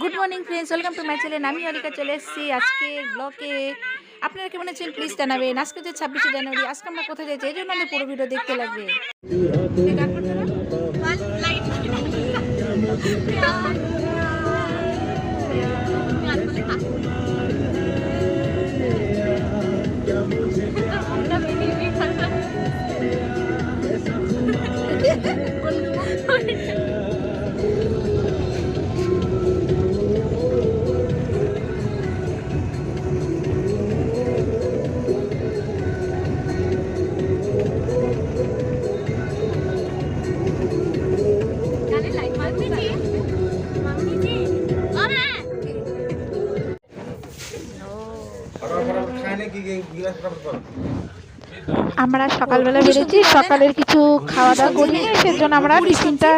Good morning friends welcome to my channel আমি অলিকা চলে এসেছি আজকে ব্লগে আপনারা কেমন আছেন? প্লিজ জানাবেন। আজকে যে ছাব্বিশে জানুয়ারি। আজকে আমরা কোথায় যাচ্ছি? এই জন্য আমি পুরো ভিডিও দেখতে লাগবে। আমরা সকালবেলা বেরিয়েছি সকালের কিছু খাওয়া দাওয়া করি সেজন্য আমরা টিফিনটা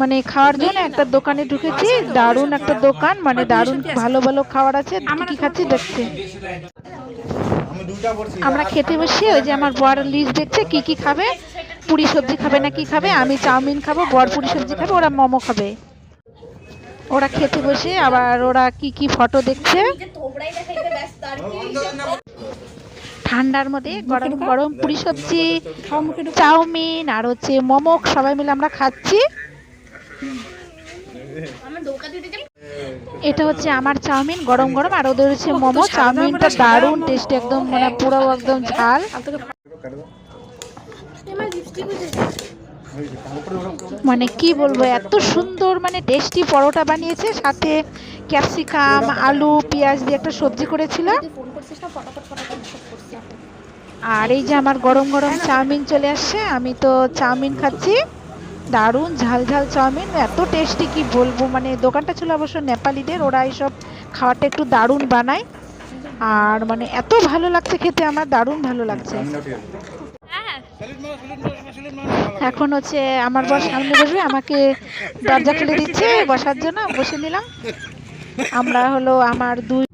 মানে খাওয়ার জন্য একটা দোকানে ঢুকেছি, দারুণ একটা দোকান মানে দারুণ ভালো ভালো খাবার আছে, কি কি খাচ্ছি দেখছি। আমরা খেতে বসি ওই যে আমার বর লিস্ট দেখছে, কি কি খাবে, পুরি সবজি খাবে না কি খাবে, আমি চাউমিন খাব, বর পুরি সবজি খাবে, ওরা মোমো খাবে। ওরা খেতে বসে, আবার ওরা কি কি ফটো দেখছে। ঠান্ডার মধ্যে গরম গরম পুরি সবজি চাউমিন আর হচ্ছে মোমো সবাই মিলে আমরা খাচ্ছি। এটা হচ্ছে আমার চাউমিন গরম গরম আর ওদের হচ্ছে মোমো। চাউমিনটা দারুণ টেস্ট একদম মানে পুরো একদম ঝাল। মানে কি বলব এত সুন্দর মানে টেস্টি পরোটা বানিয়েছে সাথে ক্যাপসিকাম আলু পেঁয়াজ দিয়ে একটা সবজি করেছিল। আর এই যে আমার গরম গরম চাউমিন চলে আসছে, আমি তো চাউমিন খাচ্ছি। দারুণ ঝাল ঝাল চাউমিন, এত টেস্টি কি বলব? মানে দোকানটা ছিল অবশ্য নেপালিদের, ওরা এইসব খাবারটা একটু দারুণ বানায়। আর মানে এত ভালো লাগছে খেতে, আমার দারুণ ভালো লাগছে। এখন হচ্ছে আমার বর সামনে বসবে, আমাকে দরজা খুলে দিচ্ছে, বসার জন্য বসে নিলাম। আমরা হলো আমার দুই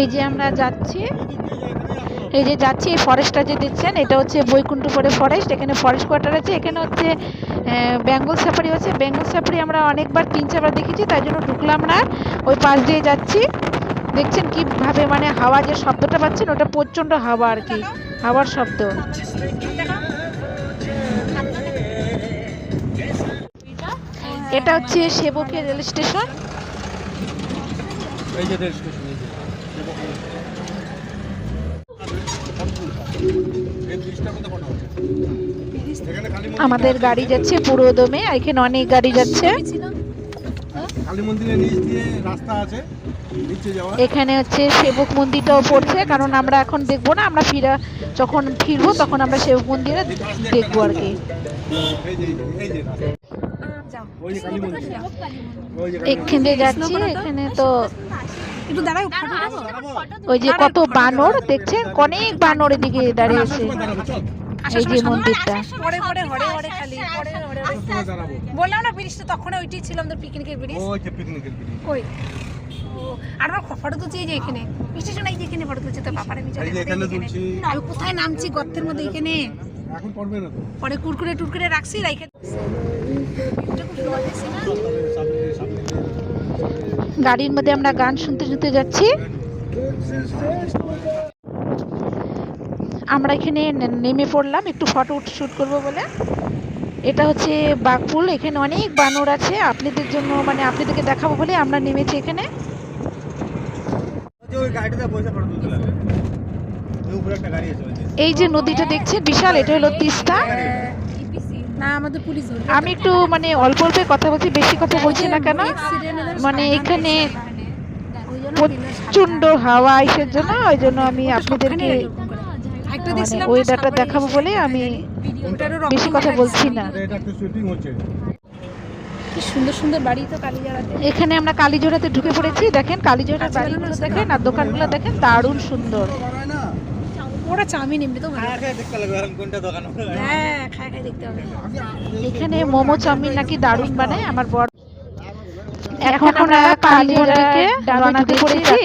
এই যে আমরা যাচ্ছি, এই যে যাচ্ছি, এই ফরেস্টটা যে দেখছেন, এটা হচ্ছে বৈকুণ্ঠপুরে ফরেস্ট এখানে ফরেস্ট কোয়ার্টার আছে, এখানে হচ্ছে বেঙ্গল সাফারি আছে। বেঙ্গল সাফারি আমরা অনেকবার তিন চারবার দেখেছি, তাই জন্য ঢুকলাম না। ওই পাশ দিয়ে যাচ্ছি। দেখছেন কীভাবে মানে হাওয়া যে শব্দটা পাচ্ছেন, ওটা প্রচণ্ড হাওয়া আর কি, হাওয়ার শব্দ। এটা হচ্ছে সেবকের রেল স্টেশন। এই যে রেল স্টেশন এই যে এই ব্রিজটার মধ্যে কটা হচ্ছে এখানে কালী মন্দির আমাদের গাড়ি যাচ্ছে পুরো দমে এখানে অনেক গাড়ি যাচ্ছে। এখানে হচ্ছে সেবক মন্দিরটাও পড়ছে কারণ আমরা এখন দেখব না আমরা ফিরা যখন ফিরবো তখন আমরা সেবক মন্দিরে দেখব আর কি। এখানে যাচ্ছি এখানে তো একটু দাঁড়াও ওই যে কত বানর দেখছেন? অনেক বানর এদিকে দাঁড়িয়েছে এই যে মন্দিরটা। পরে পরে হরে হরে খালি পরে হরে হরে। বললাম না ব্রিজটা তখন ওইটাই ছিল আমাদের পিকনিকের ব্রিজ? ওই যে পিকনিকের ব্রিজ। কই? ও আর আমরা ফটো তুলছি এই যে এখানে। স্টেশন এই যে এখানে ফটো তুলছি তো বাপারে আমি চলে এই যে এখানে। তুলছি। আমি কোথায় নামছি গর্তের মধ্যে এখানে? এখন পড়বে না তো। পরে কুরকুরে টুরকুরে রাখছি রাইখে সামনে সামনে। গাড়ির মধ্যে আমরা গান শুনতে শুনতে যাচ্ছি। আমরা এখানে নেমে পড়লাম, একটু ফটো শ্যুট করব বলে। এটা হচ্ছে বাঘপুল, এখানে অনেক বানর আছে। আপনাদের জন্য মানে আপনাদেরকে দেখাবো বলে আমরা নেমেছি এখানে। এই যে নদীটা দেখছেন? বিশাল, এটা হলো তিস্তা। না আমাদের পুলিশ আমি একটু মানে অল্প অল্প কথা বলছি বেশি কথা বলছি না কেন? মানে এখানে প্রচণ্ড হাওয়া আইসের জন্য ওই জন্য আমি আপনাদেরকে একটা মানে ওয়েদারটা দেখাবো বলে আমি বেশি কথা বলছি না। কি সুন্দর সুন্দর বাড়ি তো কালীজারাতে এখানে আমরা কালীজোড়াতে ঢুকে পড়েছি দেখেন কালীজোড়ার বাড়িগুলো দেখেন আর দোকানগুলো দেখেন দারুণ সুন্দর। ওরা চাউমিন এমনিতেও ভালো কোনটা দোকান হ্যাঁ খাই খাই দেখতে হবে। এখানে মোমো চাউমিন নাকি দারুণ বানায় আমার বর এখন আমরা রওনা